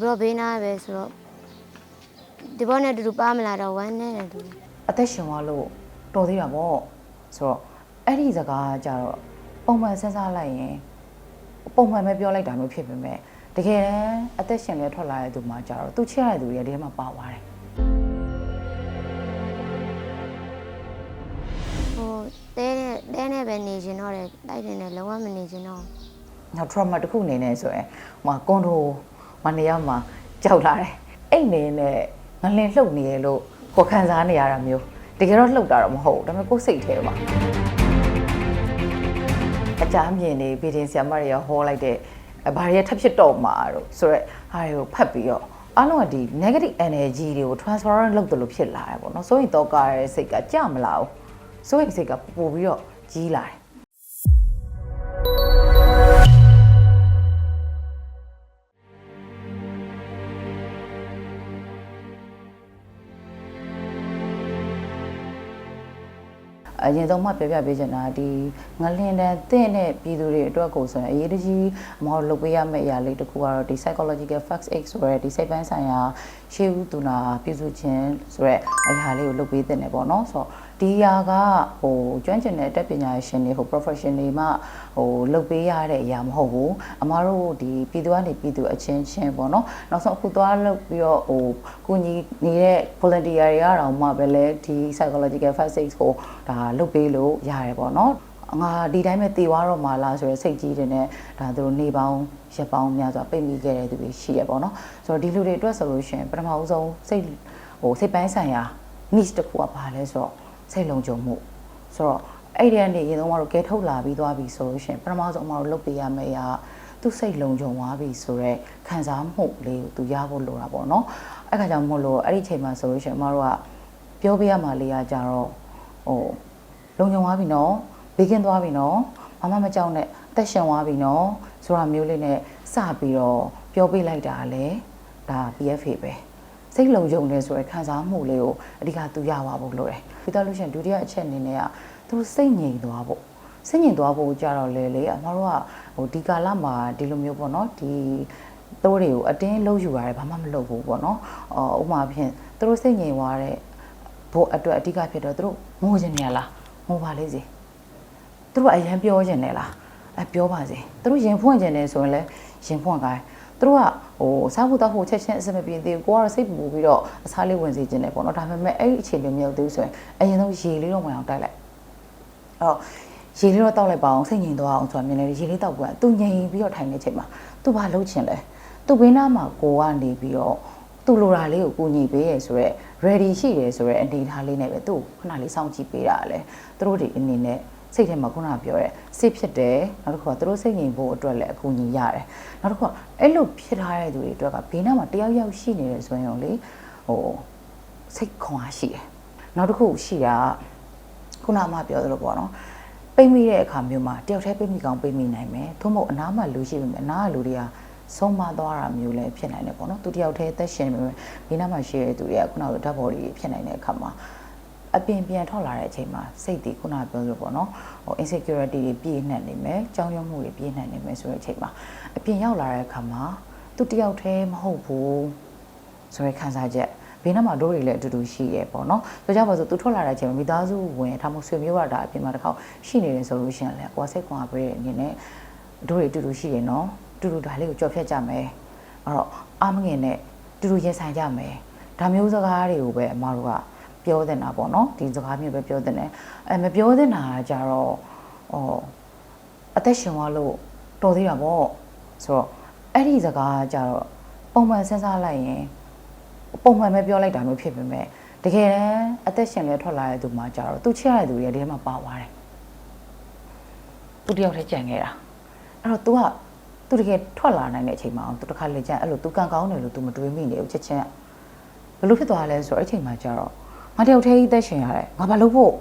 ဘောဘေးနာပဲဆိုတော့ဒီဘောနဲ့အတူတူပါမလာတော့ဝမ်းနဲ့တူအသက်ရှင်သွားလို့တော်သေးတာပေါ့ဆိုတော့အဲ့ဒီစကားကကြတော့ပုံမှန်စဉ်းစားလိုက်ရင်ပုံမှန်ပဲပြောလိုက်တာမျိုးဖြစ်ပေမဲ့တကယ်တမ်းအသက်ရှင်လဲထွက်လာတဲ့သူမှကြတော့သူချစ်ရတဲ့သူတွေကဒီထဲမှာပါသွားတယ်ဟိုတဲနဲ့တဲနဲ့ပဲနေရှင်တော့တယ်တိုက်တယ်နဲ့လုံးဝမနေရှင်တော့နောက် trauma တစ်ခုအနေနဲ့ဆိုရင်ဟိုမှာကွန်ဒို မနေရမှာကြောက်လာတယ်အဲ့နေနဲ့ငလင်လှုပ်နေရလို့ကိုခံစားနေရတာမျိုးတကယ်တော့လှုပ်တာတော့မဟုတ်ဘူးဒါပေမဲ့ကိုယ်စိတ်ထဲမှာအကြမ်းမြင်နေဗီဒီဆီယမတွေကဟောလိုက်တဲ့ဘာတွေကထပ်ဖြစ်တော့မှာတော့ဆိုတော့ဟာတွေကိုဖတ်ပြီးတော့အားလုံးကဒီ negative energy တွေကို transference လုပ်တယ်လို့ဖြစ်လာတယ်ပေါ့နော်ဆိုရင်တော့ကားရဲ့စိတ်ကကြမလာဘူးဆိုရင်စိတ်ကပို့ပြီးတော့ကြီးလာတယ် အရင်ဆုံးမှပြောပြပေးချင်တာဒီငလင်တန်တင့်တဲ့ပြည်သူတွေအတွက်ကိုဆိုရင်အရေးတကြီးအမောလုပ်ပေးရမယ့်အရာလေးတစ်ခုကတော့ဒီ psychological facts x ဆိုရဲဒီစိတ်ပိုင်းဆိုင်ရာရှေးဦးသူနာပြုစုခြင်းဆိုရဲအရာလေးကိုလုပ်ပေးတဲ့နေပေါ့နော်ဆိုတော့ဒီຢာကဟိုကျွမ်းကျင်တဲ့အတတ်ပညာရှင်တွေဟို profession တွေမှဟိုလုပ်ပေးရတဲ့အရာမဟုတ်ဘူးအမားတို့ဒီပြည်သူကနေပြည်သူအချင်းချင်းပေါ့နော်နောက်ဆုံးအခုသွားလုပ်ပြီးတော့ဟိုကိုညီနေတဲ့ volunteer တွေကတော့မှပဲလေဒီ psychological facts x ကိုဒါလုပ်ပေးလို့ရတယ်ပေါ့နော်ငါဒီတိုင်းပဲတည်သွားတော့မှလားဆိုရယ်စိတ်ကြီးတွေနဲ့ဒါသူတို့နေပေါင်းရက်ပေါင်းများစွာပိတ်မိခဲ့တဲ့သူတွေရှိရပေါ့နော်ဆိုတော့ဒီလူတွေအတွက်ဆိုလို့ရှိရင်ပထမဦးဆုံးစိတ်ဟိုစိတ်ပိုင်းဆိုင်ရာ niche တစ်ခုကဘာလဲဆိုတော့စိတ်လုံခြုံမှုဆိုတော့အဲ့ဒီကနေရင်တော့မတို့ကဲထုတ်လာပြီးသွားပြီဆိုလို့ရှိရင်ပထမဆုံးမတို့လုပ်ပေးရမယ့်အရာသူစိတ်လုံခြုံသွားပြီဆိုတော့ခံစားမှုလေးကိုသူရဖို့လိုတာပေါ့နော်အဲ့ခါကြောင့်မို့လို့အဲ့ဒီချိန်မှာဆိုလို့ရှိရင်မတို့ကပြောပြရမှာလေးကကြတော့ဟို လုံခြုံသွားပြီနော်ဘေးကင်းသွားပြီနော်မမမကြောက်နဲ့အသက်ရှင်သွားပြီနော်ဆိုတာမျိုးလေးနဲ့စပြီးတော့ပြောပြလိုက်တာလေဒါ PFA ပဲစိတ်လုံခြုံနေဆိုရယ်ခံစားမှုလေးကိုအဓိကသူရပါဖို့လိုတယ်ပြီးတော့လို့ရှိရင်ဒုတိယအချက်အနေနဲ့ကသူစိတ်ငြိမ်သွားဖို့စိတ်ငြိမ်သွားဖို့ကြတော့လေလေအမတို့ကဟိုဒီကာလမှာဒီလိုမျိုးပေါ့နော်ဒီတိုးတွေကိုအတင်းလှုပ်ယူရတယ်ဘာမှမလုပ်ဘူးပေါ့နော်အော်ဥပမာဖြင့်သူတို့စိတ်ငြိမ်သွားတဲ့ဘို့အတွက်အဓိကဖြစ်တော့သူတို့ငိုချင်နေရလား ငိုပါလေစေသူတို့ကအရင်ပြောချင်တယ်လားအဲပြောပါစေသူတို့ရင်ဖွင့်ချင်တယ်ဆိုရင်လည်းရင်ဖွင့်ခိုင်းသူတို့ကဟိုစားဖို့တော့ဟိုချက်ချင်းအစမပြေသေးဘူးကိုကတော့စိတ်ပူပြီးတော့အစားလေးဝင်စေချင်တယ်ပေါ့နော်ဒါပေမဲ့အဲ့ဒီအခြေအနေမျိုးသေးဘူးဆိုရင်အရင်ဆုံးရေလေးတော့ဝင်အောင်တိုက်လိုက်အဲ့တော့ရေလေးတော့တောက်လိုက်ပါအောင်စိတ်ငြိမ်သွားအောင်ဆိုတာမြင်နေရေလေးတောက်ပွင့်သူငြိမ်ပြီးတော့ထိုင်နေချိန်မှာသူဘာလုပ်ချင်လဲသူဘေးနားမှာကိုကနေပြီးတော့သူလိုတာလေးကိုကိုညီပေးရဆိုတော့ ready ရှိတယ်ဆိုတော့အနေထားလေးနဲ့ပဲသူ့ကိုခဏလေးစောင့်ကြည့်ပေးတာလေသူတို့ဒီအနေနဲ့စိတ်ထဲမှာခုနကပြောရဲစိတ်ဖြစ်တယ်နောက်တစ်ခုကသူတို့စိတ်ငြိမ်ဖို့အတွက်လည်းအကူအညီရတယ်နောက်တစ်ခုကအဲ့လိုဖြစ်ထားတဲ့သူတွေအတွက်ကဘေးနားမှာတယောက်ယောက်ရှိနေတယ်ဆိုရင်လေဟိုစိတ်ခွန်အားရှိတယ်နောက်တစ်ခုရှိတာကခုနကမှပြောသလိုပေါ့နော်ပိတ်မိတဲ့အခါမျိုးမှာတယောက်တည်းပိတ်မိကောင်းပိတ်မိနိုင်မယ်သို့မဟုတ်အနားမှာလူရှိပေမဲ့အနားကလူတွေက ဆုံးမသွားတာမျိုးလည်းဖြစ်နိုင်တယ်ပေါ့နော်သူတယောက်တည်းသက်ရှင်နေပေမဲ့ဘေးနားမှာရှိတဲ့သူတွေကခုနကဓာတ်ပေါ်တွေဖြစ်နိုင်တဲ့အခါမှာအပြင်ပြန်ထွက်လာတဲ့အချိန်မှာစိတ်တွေခုနကပြောလို့ပေါ့နော်ဟို insecurity တွေပြည့်နှက်နေမယ်ကြောင်းရွံ့မှုတွေပြည့်နှက်နေမယ်ဆိုတဲ့အချိန်မှာအပြင်ရောက်လာတဲ့အခါမှာသူတယောက်တည်းမဟုတ်ဘူးဆိုတဲ့ခံစားချက်ဘေးနားမှာတို့တွေလည်းအတူတူရှိရဲပေါ့နော်။ဒါကြောင့်ပါဆိုသူထွက်လာတဲ့အချိန်မှာမိသားစုဝင်ထားမှုဆွေမျိုးရတာအပြင်မှာတစ်ခေါက်ရှိနေတယ်ဆိုလို့ရှိရင်လည်းကိုယ်စိတ်ကွာပေးတဲ့အနေနဲ့တို့တွေအတူတူရှိရနော်။အ တူတူဒါလေးကိုကြော်ဖြတ်ကြမယ်။အဲ့တော့အာမငင်နဲ့အတူတူရင်ဆိုင်ကြမယ်။ဒါမျိုးစကားတွေကိုပဲအမတို့ကပြောတင်တာပေါ့နော်။ဒီစကားမျိုးပဲပြောတင်တယ်။အဲမပြောတင်တာကကြတော့ဟောအသက်ရှင်သွားလို့တော်သေးတာပေါ့။ဆိုတော့အဲ့ဒီစကားကကြတော့ပုံမှန်စဉ်းစားလိုက်ရင်ပုံမှန်ပဲပြောလိုက်တာမျိုးဖြစ်ပေမဲ့တကယ်တမ်းအသက်ရှင်လဲထွက်လာတဲ့သူမှကြတော့သူချစ်ရတဲ့သူတွေကဒီထဲမှာပါသွားတယ်သူတယောက်တည်းကြံခဲ့တာအဲ့တော့ तू က သူတကယ်ထွက်လာနိုင်တဲ့အချိန်မှာသူတစ်ခါလေကြံအဲ့လို तू ကန်ကောင်းတယ်လို့ तू မတွေးမိနေဘူးချက်ချင်းဘလို့ဖြစ်သွားလဲဆိုတော့အဲ့ချိန်မှာကြတော့ငါတယောက်တည်းကြီးသက်ရှင်ရတယ်ငါဘာလို့ဖို့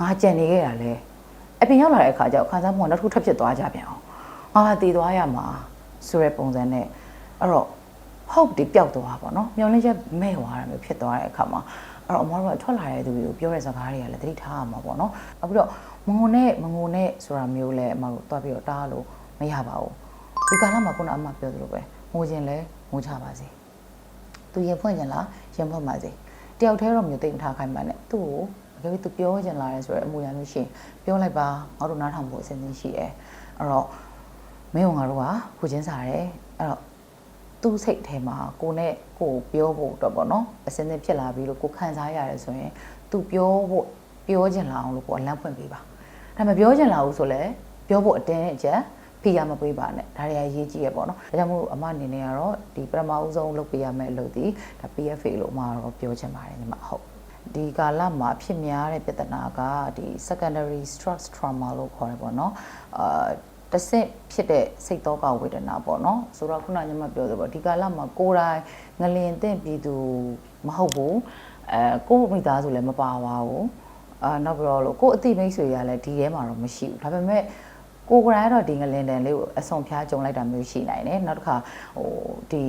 ငါကြံနေခဲ့တာလဲအပြင်ရောက်လာတဲ့အခါကျတော့ခံစားမှုကနောက်တစ်ခုထပ်ဖြစ်သွားကြပြန်အောင်ငါကတည်သွားရမှာဆိုတဲ့ပုံစံနဲ့အဲ့တော့ hope တွေပျောက်သွားတာပေါ့နော်မျောလင်းချက်မဲ့သွားတာမျိုးဖြစ်သွားတဲ့အခါမှာအဲ့တော့အမတို့ကထွက်လာတဲ့သူတွေကိုပြောတဲ့စကားတွေကလည်းသတိထားရမှာပေါ့နော်အခုတော့မငုံနဲ့မငုံနဲ့ဆိုတာမျိုးလည်းအမတို့တွားပြီးတော့တားလို့မရပါဘူး ဒီကာလမှာခုနအမပြောသလိုပဲငိုခြင်းလဲငိုချပါစေသူရင်ဖွင့်ကျင်လားရင်ဖွင့်ပါစေတယောက်တည်းတော့မျိုးသိမ့်ထားခိုင်းပါနဲ့သူ့ကိုအကယ်၍သူပြောကျင်လာတယ်ဆိုတော့အမူအရာမျိုးရှိရင်ပြောလိုက်ပါငါတို့နားထောင်ဖို့အစဉ်သင်းရှိတယ်အဲ့တော့မင်းတို့ငါတို့ကခုချင်းစားတယ်အဲ့တော့သူ့စိတ်ထဲမှာကိုနဲ့ကိုကိုပြောဖို့တော့ပေါ့နော်အစင်းသင်းဖြစ်လာပြီလို့ကိုခံစားရတယ်ဆိုရင်သူပြောဖို့ပြောချင်လာအောင်လို့ကိုအလန့်ဖွင့်ပေးပါဒါပေမဲ့ပြောချင်လာဘူးဆိုလဲပြောဖို့အတင်းအကျပ် ဖိရမပေးပါနဲ့ဒါတွေအရေးကြီးရပေါ့နော်ဒါကြောင့်မို့အမအနေနဲ့ကတော့ဒီပထမဦးဆုံးလုပ်ပေးရမယ့်အလုပ်ဒီဒါ PFA လို့အမကတော့ပြောချင်ပါတယ်ညီမဟုတ်ဒီကာလမှာဖြစ်များတဲ့ပြဿနာကဒီ secondary stress trauma လို့ခေါ်တယ်ပေါ့နော်အာတစ်ဆင့်ဖြစ်တဲ့စိတ်တော့ကဝေဒနာပေါ့နော်ဆိုတော့ခုနကညီမပြောသလိုပေါ့ဒီကာလမှာကိုယ်တိုင်ငလင်တဲ့ပြည်သူမဟုတ်ဘူးအဲကိုယ့်မိသားစုလည်းမပါပါဘူးအာနောက်ပြီးတော့လို့ကိုယ့်အသိမိတ်ဆွေရလည်းဒီထဲမှာတော့မရှိဘူးဒါပေမဲ့ ကိုယ်ကလည်းတော့ဒီငလင်တန်လေးကိုအဆုံဖျားကြုံလိုက်တာမျိုးရှိနိုင်တယ်နောက်တစ်ခါဟိုဒီ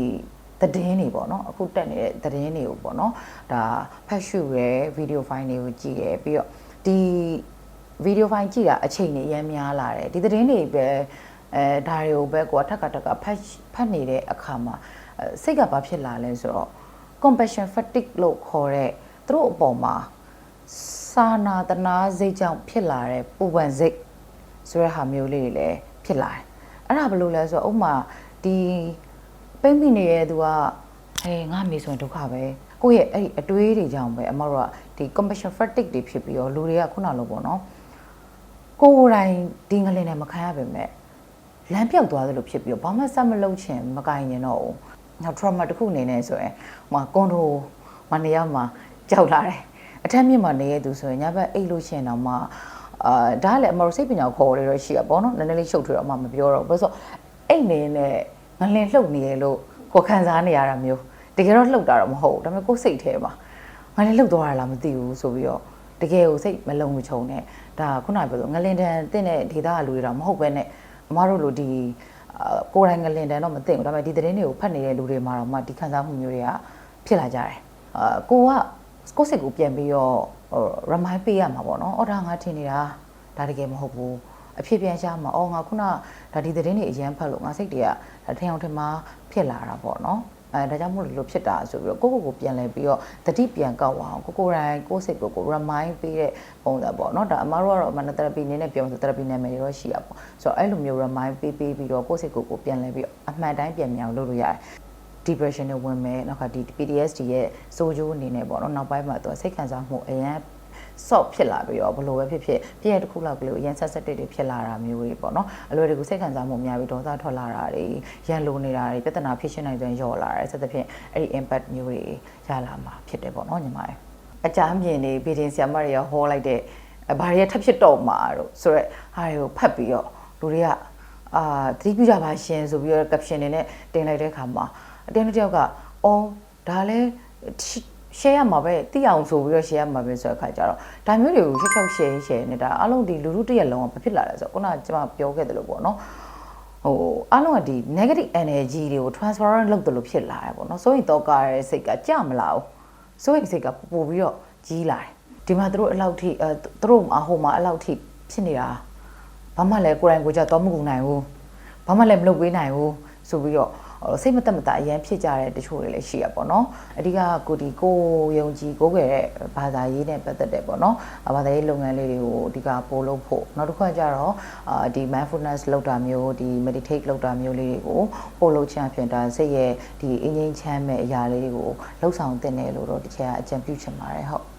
သတင်းတွေပေါ့နော်အခုတက်နေတဲ့သတင်းတွေကိုပေါ့နော်ဒါဖတ်ရှုရဲဗီဒီယိုဖိုင်တွေကိုကြည့်ရဲပြီးတော့ဒီဗီဒီယိုဖိုင်ကြည့်တာအချိန်နဲ့ရမ်းများလာတယ်ဒီသတင်းတွေပဲအဲဒါတွေကိုပဲကိုကထက်ကထက်ကဖတ်ဖတ်နေတဲ့အခါမှာအဲစိတ်ကဘာဖြစ်လာလဲဆိုတော့ compassion fatigue လို့ခေါ်တဲ့သူတို့အပေါ်မှာစာနာတနာစိတ်ကြောင့်ဖြစ်လာတဲ့ပူပန်စိတ် ဆိုတဲ့ဟာမျိုးလေးတွေလည်းဖြစ်လာတယ်အဲ့ဒါဘယ်လိုလဲဆိုတော့ဥပမာဒီပိမ့်မိနေရဲ့သူကဟဲငါမေဆိုရင်ဒုက္ခပဲကိုယ့်ရဲ့အဲ့ဒီအတွေးတွေကြောင့်ပဲအမတို့ကဒီ compassion fatigue တွေဖြစ်ပြီးတော့လူတွေကခုနလိုပေါ့နော်ကိုယ်တိုင်ဒီငလင်နဲ့မခံရပါမဲ့လမ်းပြောက်သွားသလိုဖြစ်ပြီးတော့ဘာမှဆက်မလုပ်ချင်မကင်ရင်တော့ဘူးနောက် trauma တစ်ခုအနေနဲ့ဆိုရင်ဟိုမှာကွန်ဒိုမနေရမှာကြောက်လာတယ်အထက်မြင့်မှာနေရသူဆိုရင်ညဘက်အိတ်လို့ရှိရင်တော့မှ အာဒါကလည်းအမတို့စိတ်ပညာခေါ်ရတော့ရှိရပေါ့နော်နည်းနည်းလေးရှုပ်ထွေးတော့အမမပြောတော့ဘူးဘာလို့ဆိုအိတ်နေနဲ့ငလင်လှုပ်နေရလို့ကိုခံစားနေရတာမျိုးတကယ်တော့လှုပ်တာတော့မဟုတ်ဘူးဒါပေမဲ့ကိုယ်စိတ်ထဲမှာငလင်လှုပ်သွားတာလားမသိဘူးဆိုပြီးတော့တကယ်ကိုစိတ်မလုံမချုံနဲ့ဒါခုနကပြောဆိုငလင်တန်တင့်တဲ့ဒေတာကလူတွေတော့မဟုတ်ပဲနဲ့အမားတို့လိုဒီအာကိုယ်တိုင်ငလင်တန်တော့မသိဘူးဒါပေမဲ့ဒီသတင်းတွေကိုဖတ်နေတဲ့လူတွေမှာတော့မှဒီခံစားမှုမျိုးတွေကဖြစ်လာကြတယ်အာကိုကကိုယ့်စိတ်ကိုပြန်ပြီးတော့ ဟို remind ပေးရမှာပေါ့နော်အော်ဒါငါထင်နေတာဒါတကယ်မဟုတ်ဘူးအဖြစ်ပြန်ရှာမှာအော်ငါခုနဒါဒီသတင်းတွေအရင်ဖတ်လို့ငါစိတ်တွေကဒါထင်အောင်ထင်မှာဖြစ်လာတာပေါ့နော်အဲဒါကြောင့်မို့လို့ဖြစ်တာဆိုပြီးတော့ကိုယ့်ကိုယ်ကိုပြန်လဲပြီးတော့တတိပြန်ကောက်အောင်ကိုကိုယ်တိုင်ကိုယ့်စိတ်ကိုကို remind ပေးတဲ့ပုံစံပေါ့เนาะဒါအမားတို့ကတော့ mana therapy နည်းနဲ့ပြောမှဆို therapy နာမည်တွေတော့ရှိရပေါ့ဆိုတော့အဲ့လိုမျိုး remind ပေးပေးပြီးတော့ကိုယ့်စိတ်ကိုကိုပြန်လဲပြီးအမှန်တိုင်းပြန်မြောင်လုပ်လို့ရတယ် depression တွေဝင်မယ်နောက်ခါဒီ PTSD ရဲ့စိုးကျိုးအနေနဲ့ပေါ့နော်နောက်ပိုင်းမှာသူကစိတ်ခံစားမှုအရန် soft ဖြစ်လာပြီးတော့ဘလို့ပဲဖြစ်ဖြစ်ပြည့်ရတစ်ခုလောက်ကလေးကိုရန်ဆက်ဆက်တွေဖြစ်လာတာမျိုးတွေပေါ့နော်အလွယ်တကူစိတ်ခံစားမှုများပြီးဒေါသထွက်လာတာတွေရန်လိုနေတာတွေပြဿနာဖြစ်ရှင်းနိုင်စွမ်းလျော့လာတယ်ဆက်သဖြင့်အဲ့ဒီ impact မျိုးတွေရလာမှာဖြစ်တယ်ပေါ့နော်ညီမတွေအကြမ်းမြင်နေဗီဒင်ဆီယမတွေရဟောလိုက်တဲ့ဘာတွေထပ်ဖြစ်တော့မှာတို့ဆိုတော့ဟာတွေကိုဖတ်ပြီးတော့လူတွေကအာသတိပြုကြပါရှင်ဆိုပြီးတော့ caption တွေနဲ့တင်လိုက်တဲ့အခါမှာ အတင်းတစ်ယောက်ကအော်ဒါလည်း share ရမှာပဲသိအောင်ဆိုပြီးတော့ share ရမှာပဲဆိုတဲ့အခါကျတော့ဒါမျိုးတွေကိုရှေ့ချောက် share share နေတာအလုံးဒီလူလူတစ်ရက်လုံးကဘာဖြစ်လာလဲဆိုတော့ခုနကကျွန်မပြောခဲ့တယ်လို့ပေါ့နော်ဟိုအလုံးကဒီ negative energy တွေကို transparent လုပ်တယ်လို့ဖြစ်လာတယ်ပေါ့နော်ဆိုရင်တော့ကားရဲ့စိတ်ကကြမလာဘူးဆိုရင်စိတ်ကပို့ပြီးတော့ကြီးလာတယ်ဒီမှာတို့အလောက်ထိအဲတို့အဟိုမှာအလောက်ထိဖြစ်နေတာဘာမှလည်းကိုယ်တိုင်ကိုယ်ကြတော့မကူနိုင်ဘူးဘာမှလည်းမလုပ်ပေးနိုင်ဘူးဆိုပြီးတော့ စိတ်မသက်မသာအရန်ဖြစ်ကြတဲ့တချို့တွေလည်းရှိရပေါ့နော်အဓိကကိုဒီကိုယုံကြည်ကိုးကွယ်တဲ့ဘာသာရေးနဲ့ပတ်သက်တဲ့ပေါ့နော်ဘာသာရေးလုပ်ငန်းလေးတွေကိုအဓိကပို့လုပ်ဖို့နောက်တစ်ခုကကြတော့အာဒီ mindfulness လုပ်တာမျိုးဒီ meditate လုပ်တာမျိုးလေးတွေကိုပို့လုပ်ချင်ဖြစ်တာစိတ်ရဲ့ဒီအင်းငိမ့်ချမ်းမဲ့အရာလေးတွေကိုလှုပ်ဆောင်တင်တယ်လို့တော့တချို့အကြံပြုချင်ပါတယ်ဟုတ်